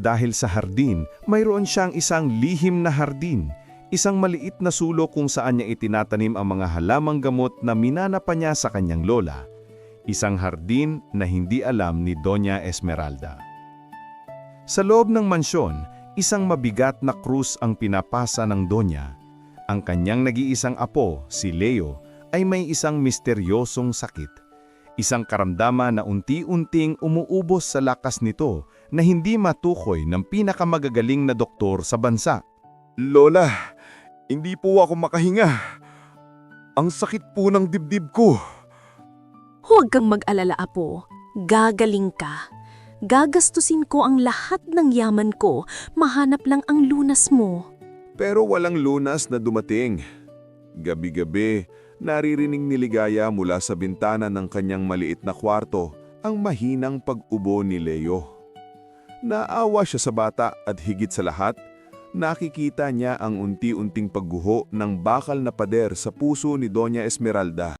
dahil sa hardin, mayroon siyang isang lihim na hardin, isang maliit na sulok kung saan niya itinatanim ang mga halamang gamot na minana pa niya sa kanyang lola. Isang hardin na hindi alam ni Doña Esmeralda. Sa loob ng mansyon, isang mabigat na krus ang pinapasa ng Donya. Ang kanyang nag-iisang apo, si Leo, ay may isang misteryosong sakit. Isang karamdaman na unti-unting umuubos sa lakas nito na hindi matukoy ng pinakamagagaling na doktor sa bansa. Lola, hindi po ako makahinga. Ang sakit po ng dibdib ko. Huwag kang mag-alala, apo. Gagaling ka. Gagastusin ko ang lahat ng yaman ko. Mahanap lang ang lunas mo. Pero walang lunas na dumating. Gabi-gabi, naririnig ni Ligaya mula sa bintana ng kanyang maliit na kwarto ang mahinang pag-ubo ni Leo. Naawa siya sa bata at higit sa lahat, nakikita niya ang unti-unting pagguho ng bakal na pader sa puso ni Doña Esmeralda.